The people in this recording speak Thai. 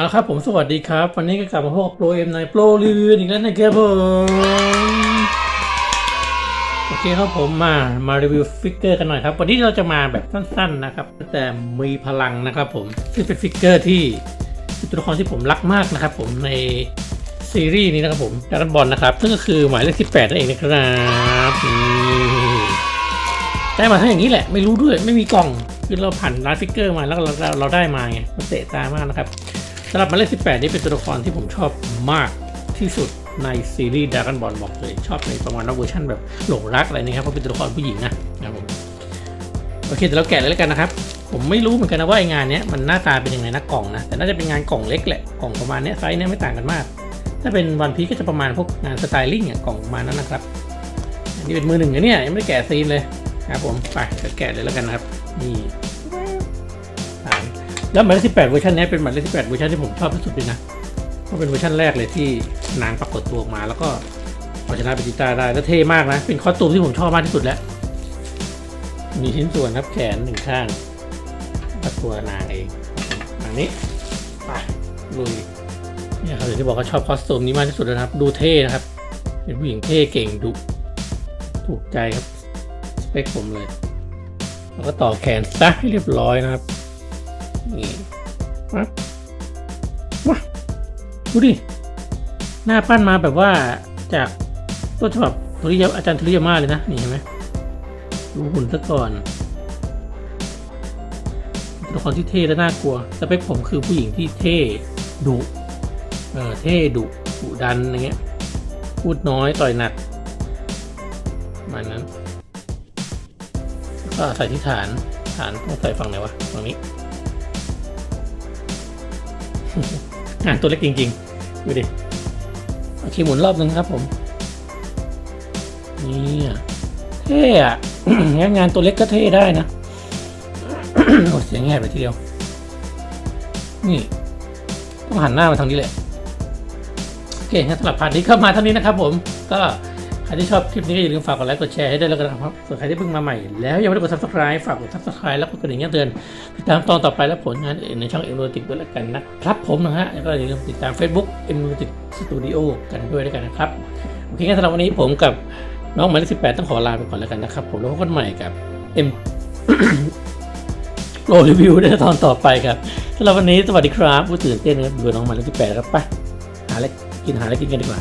เอาละครับผมสวัสดีครับ วันนี้ก็กลับมาพบกับโปรเอ็มในโปรรีวิวอีกแล้วนะครับผมโอเคครับผมมามารีวิวฟิกเกอร์กันหน่อยครับ วันนี้เราจะมาแบบสั้นๆนะครับ แต่มีพลังนะครับผมซึ่งเป็นฟิกเกอร์ที่เป็นตัวละครที่ผมรักมากนะครับผมในซีรีส์นี้นะครับผมดาก้อนบอลนะครับ ซึ่งก็คือหมายเลข18นั่นเองนะครับได้มาทั้งอย่างนี้แหละไม่รู้ด้วยไม่มีกล่องคือเราผ่านร้านฟิกเกอร์มาแล้วเราเราเราได้มาไงมันเตะตามากนะครับ สำหรับมาเลข18 นี่เป็นตัวละครที่ผมชอบมากที่สุดในซีรีส์ Dragon Ball บอกเลยชอบในประมาณว่าเวอร์ชันแบบหลงรักอะไรนี่ครับเพราะเป็นตัวละครผู้หญิงนะครับผมโอเคเดี๋ยวเราแกะเลยแล้วกันนะครับ ผมไม่รู้เหมือนกันนะว่าไองานนี้มันหน้าตาเป็นยังไงนะกล่องนะ แต่น่าจะเป็นงานกล่องเล็กแหละกล่องประมาณนี้ไซส์เนี้ยไม่ต่างกันมาก ถ้าเป็นวันพีก็จะประมาณพวกงานสไตลิ่งอะกล่องประมาณนั้นนะครับอันนี้เป็นมือหนึ่งนะเนี่ยยังไม่ได้แกะซีนเลยครับผมไปเดี๋ยวแกะเลยแล้วกันนะครับนี่สาม แล้วหมายเลข18เวอร์ชันนี้เป็นหมายเลข18เวอร์ชันที่ผมชอบที่สุดเลยนะเพราะเป็นเวอร์ชันแรกเลยที่นางปรากฏตัวออกมา แล้วก็เอาชนะเบจิต้าได้แล้วเท่มากนะ เป็นคอสตูมที่ผมชอบมากที่สุดแล้ว มีชิ้นส่วนครับแขนหนึ่งข้างตัวนางเองอันนี้ไปลุยเนี่ยครับอย่างที่บอกว่าชอบคอสตูมนี้มากที่สุดแล้วนะครับ ดูเท่นะครับ เป็นผู้หญิงเท่เก่งดุถูกใจครับสเปคผมเลย แล้วก็ต่อแขนซะให้เรียบร้อยนะครับ นี่มาว้าดูดิ หน้าปั้นมาแบบว่าจากต้นฉบับทุริยาอาจารย์ทุริยามาเลยนะ นี่เห็นไหมดูหุ่นซะก่อนตัวละครที่เท่และน่ากลัวสเปคผมคือผู้หญิงที่เท่ดุเออเท่ดุดุดันอะไรเงี้ย พูดน้อยต่อยหนักประมาณนั้นก็ใส่ที่ฐานฐานต้องใส่ฝั่งไหนวะฝั่งนี้ อะตัวเล็กจริงๆ ดูดิ โอเคหมุนรอบนึงครับผม นี่อะเท่อะงั้นงานตัวเล็กก็เท่ได้นะ โอ้เสียงแง่ไปทีเดียว นี่ ต้องหันหน้ามาทางนี้แหละ โอเคงั้นสำหรับพาร์ทนี้ก็มาเท่านี้นะครับผม ก็ ครที่ชอบคลิปนี้ก็อย่าลืมฝากกดไลค์กดแชร์ให้ด้วยแล้วกันนะครับ ส่วนใครที่เพิ่งมาใหม่แล้วยังไม่ได้กด subscribe ฝากกด subscribe แล้วกดกระดิ่งแจ้งเตือนติดตามตอนต่อไปและผลงานอื่นในช่องเอ็มโรติกด้วยแล้วกันนะครับผมนะฮะแล้วก็อย่าลืมติดตาม Facebook เอ็มโรติกสตูดิโอกันด้วยแล้วกันนะครับโอเคงั้นสำหรับวันนี้ผมกับน้องหมายเลขสิบแปดต้องขอลาไปก่อนแล้วกันนะครับผมแล้วพบกันใหม่กับเอ็มโรรีวิวในตอนต่อไปครับสำหรับวันนี้สวัสดีครับผู้ตื่นเต้นนะครับดูน้องหมายเลขสิบแปดครับไปหาอะไรกินหาอะไรกินกันดีกว่า